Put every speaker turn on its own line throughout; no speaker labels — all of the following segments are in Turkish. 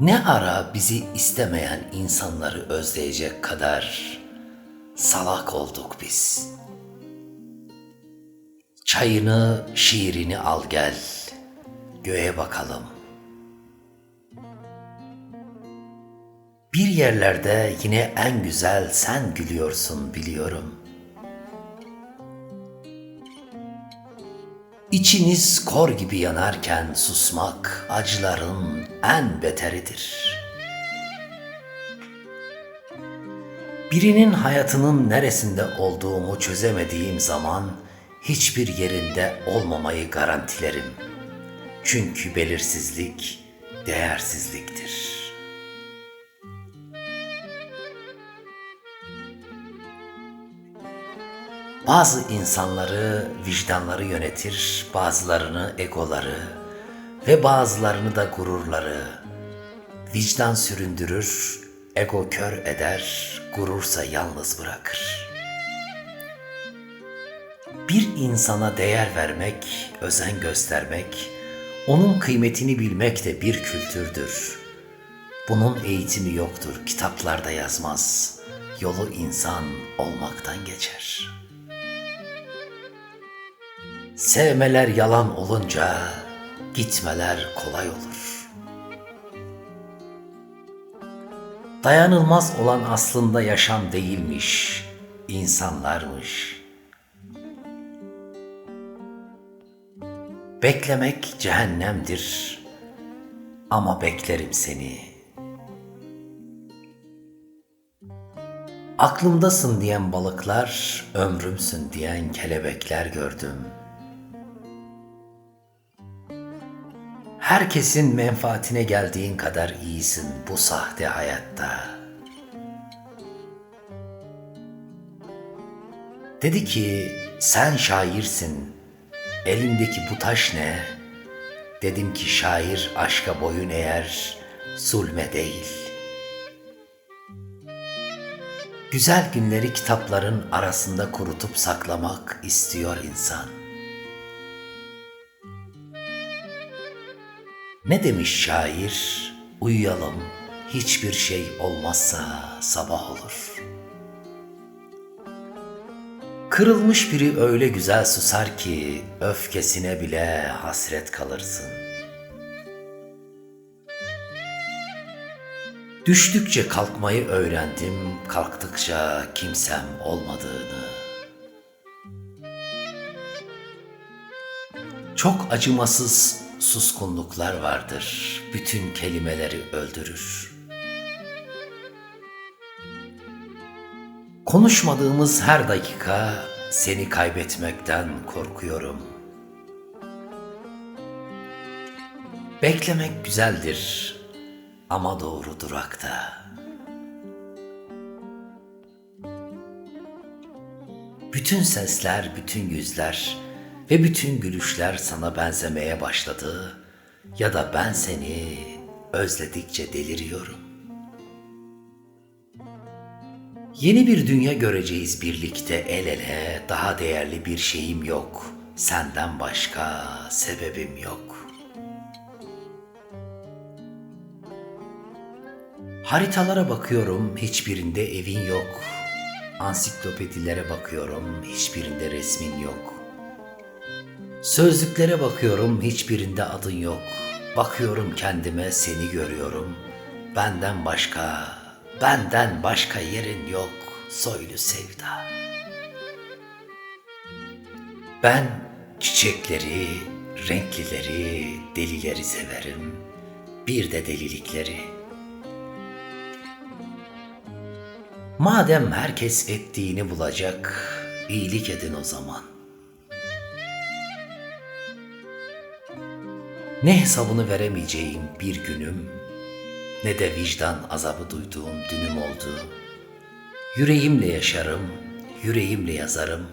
Ne ara bizi istemeyen insanları özleyecek kadar salak olduk biz. Çayını, şiirini al gel, göğe bakalım. Bir yerlerde yine en güzel sen gülüyorsun biliyorum. İçiniz kor gibi yanarken susmak acıların en beteridir. Birinin hayatının neresinde olduğumu çözemediğim zaman hiçbir yerinde olmamayı garantilerim. Çünkü belirsizlik değersizliktir. Bazı insanları vicdanları yönetir, bazılarını egoları ve bazılarını da gururları. Vicdan süründürür, ego kör eder, gurursa yalnız bırakır. Bir insana değer vermek, özen göstermek, onun kıymetini bilmek de bir kültürdür. Bunun eğitimi yoktur, kitaplarda yazmaz. Yolu insan olmaktan geçer.'' Sevmeler yalan olunca gitmeler kolay olur. Dayanılmaz olan aslında yaşam değilmiş, insanlarmış. Beklemek cehennemdir ama beklerim seni. Aklımdasın diyen balıklar, ömrümsün diyen kelebekler gördüm.'' Herkesin menfaatine geldiğin kadar iyisin bu sahte hayatta. Dedi ki sen şairsin. Elindeki bu taş ne? Dedim ki şair aşka boyun eğer, zulme değil. Güzel günleri kitapların arasında kurutup saklamak istiyor insan. Ne demiş şair? Uyuyalım, hiçbir şey olmazsa sabah olur. Kırılmış biri öyle güzel susar ki öfkesine bile hasret kalırsın. Düştükçe kalkmayı öğrendim, kalktıkça kimsem olmadığını. Çok acımasız suskunluklar vardır. Bütün kelimeleri öldürür. Konuşmadığımız her dakika seni kaybetmekten korkuyorum. Beklemek güzeldir ama doğru durakta. Bütün sesler, bütün yüzler ve bütün gülüşler sana benzemeye başladı ya da ben seni özledikçe deliriyorum. Yeni bir dünya göreceğiz birlikte el ele, daha değerli bir şeyim yok. Senden başka sebebim yok. Haritalara bakıyorum, hiçbirinde evin yok. Ansiklopedilere bakıyorum, hiçbirinde resmin yok. Sözlüklere bakıyorum hiçbirinde adın yok. Bakıyorum kendime seni görüyorum. Benden başka, benden başka yerin yok soylu sevda. Ben çiçekleri, renklileri, delileri severim. Bir de delilikleri. Madem herkes ettiğini bulacak, iyilik edin o zaman.'' Ne hesabını veremeyeceğim bir günüm, ne de vicdan azabı duyduğum dünüm oldu. Yüreğimle yaşarım, yüreğimle yazarım.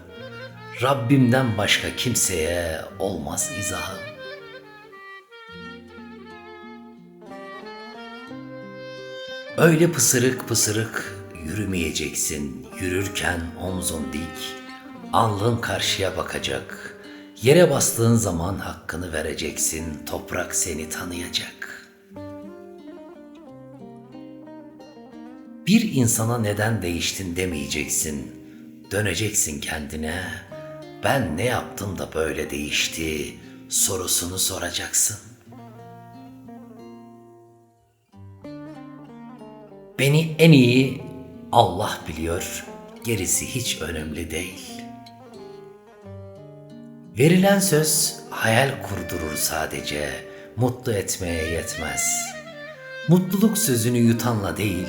Rabbimden başka kimseye olmaz izahım. Öyle pısırık pısırık yürümeyeceksin. Yürürken omzun dik, alnın karşıya bakacak.'' Yere bastığın zaman hakkını vereceksin, toprak seni tanıyacak. Bir insana neden değiştin demeyeceksin. Döneceksin kendine. Ben ne yaptım da böyle değişti sorusunu soracaksın. Beni en iyi Allah biliyor. Gerisi hiç önemli değil. Verilen söz hayal kurdurur sadece, mutlu etmeye yetmez. Mutluluk sözünü yutanla değil,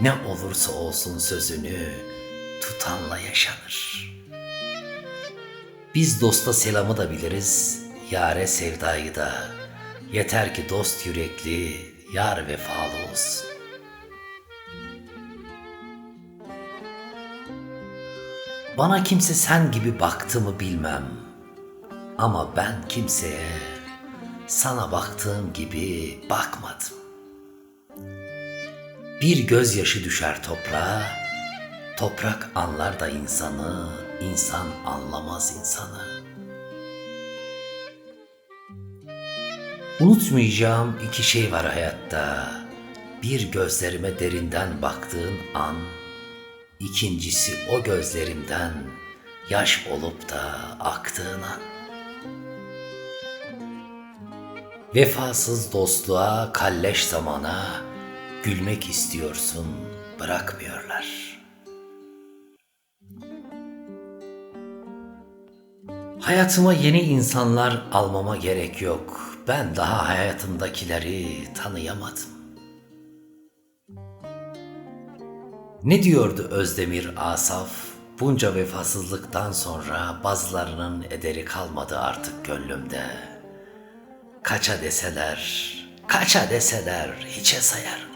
ne olursa olsun sözünü tutanla yaşanır. Biz dosta selamı da biliriz, yare sevdayı da. Yeter ki dost yürekli, yar vefalı olsun. Bana kimse sen gibi baktı mı bilmem. Ama ben kimseye sana baktığım gibi bakmadım. Bir gözyaşı düşer toprağa, toprak anlar da insanı, insan anlamaz insanı. Unutmayacağım iki şey var hayatta. Bir gözlerime derinden baktığın an, İkincisi o gözlerimden yaş olup da aktığın an. Vefasız dostluğa, kalleş zamana gülmek istiyorsun, bırakmıyorlar. Hayatıma yeni insanlar almama gerek yok. Ben daha hayatımdakileri tanıyamadım. Ne diyordu Özdemir Asaf? Bunca vefasızlıktan sonra bazılarının ederi kalmadı artık gönlümde. Kaça deseler, kaça deseler hiçe sayarım.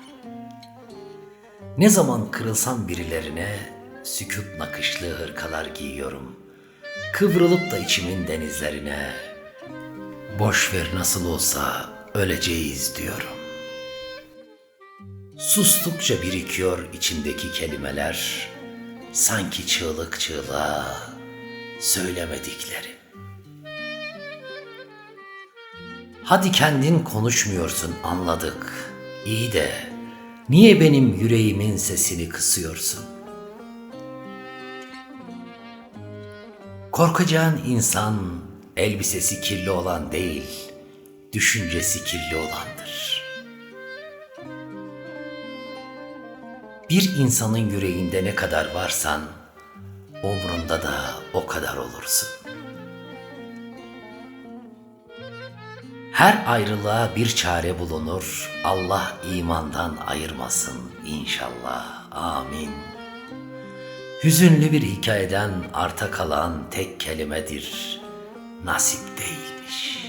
Ne zaman kırılsam birilerine sükut nakışlı hırkalar giyiyorum. Kıvrılıp da içimin denizlerine boş ver nasıl olsa öleceğiz diyorum. Sustukça birikiyor içimdeki kelimeler, sanki çığlık çığlığa söylemedikleri. Hadi kendin konuşmuyorsun anladık. İyi de niye benim yüreğimin sesini kısıyorsun? Korkacağın insan elbisesi kirli olan değil, düşüncesi kirli olandır. Bir insanın yüreğinde ne kadar varsan, umrunda da o kadar olursun. Her ayrılığa bir çare bulunur. Allah imandan ayırmasın inşallah. Amin. Hüzünlü bir hikayeden arta kalan tek kelimedir. Nasip değilmiş.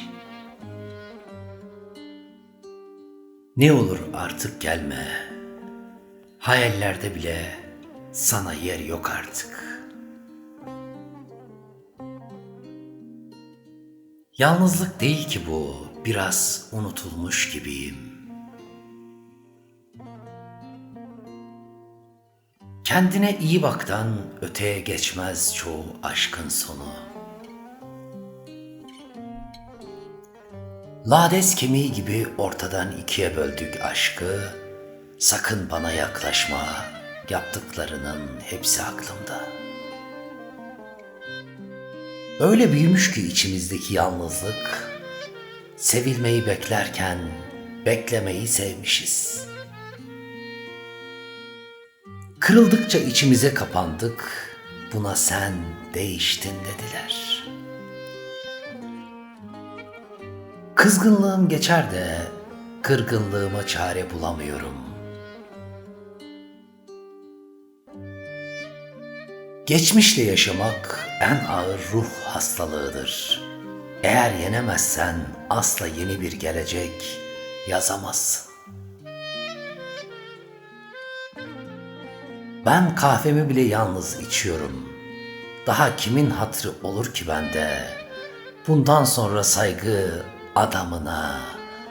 Ne olur artık gelme. Hayallerde bile sana yer yok artık. Yalnızlık değil ki bu, biraz unutulmuş gibiyim. Kendine iyi baktan öteye geçmez çoğu aşkın sonu. Lades kemiği gibi ortadan ikiye böldük aşkı, Sakın bana yaklaşma, yaptıklarının hepsi aklımda. Öyle büyümüş ki içimizdeki yalnızlık, sevilmeyi beklerken beklemeyi sevmişiz. Kırıldıkça içimize kapandık, buna sen değiştin dediler. Kızgınlığım geçer de kırgınlığıma çare bulamıyorum.'' Geçmişle yaşamak en ağır ruh hastalığıdır. Eğer yenemezsen asla yeni bir gelecek yazamazsın. Ben kahvemi bile yalnız içiyorum. Daha kimin hatrı olur ki bende? Bundan sonra saygı adamına,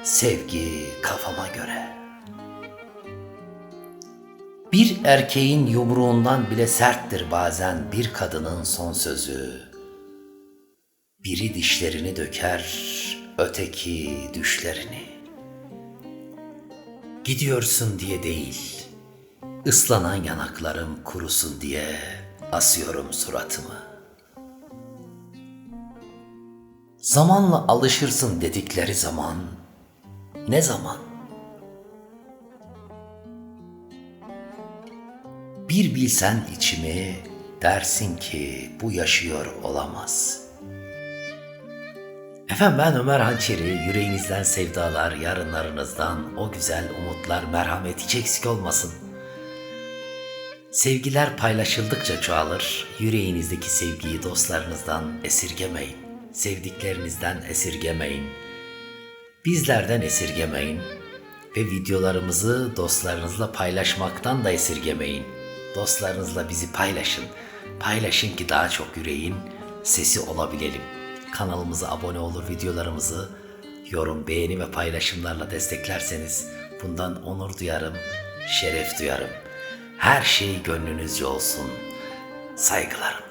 sevgi kafama göre.'' Bir erkeğin yumruğundan bile serttir bazen bir kadının son sözü. Biri dişlerini döker, öteki düşlerini. Gidiyorsun diye değil, Islanan yanaklarım kurusun diye asıyorum suratımı. Zamanla alışırsın dedikleri zaman ne zaman? Bir bilsen içimi dersin ki bu yaşıyor olamaz. Efendim ben Ömer Hançeri, yüreğinizden sevdalar, yarınlarınızdan o güzel umutlar, merhamet hiç eksik olmasın. Sevgiler paylaşıldıkça çoğalır. Yüreğinizdeki sevgiyi dostlarınızdan esirgemeyin. Sevdiklerinizden esirgemeyin. Bizlerden esirgemeyin. Ve videolarımızı dostlarınızla paylaşmaktan da esirgemeyin. Dostlarınızla bizi paylaşın. Paylaşın ki daha çok yüreğin sesi olabilelim. Kanalımıza abone olur, videolarımızı yorum, beğeni ve paylaşımlarla desteklerseniz bundan onur duyarım, şeref duyarım. Her şey gönlünüzce olsun. Saygılarım.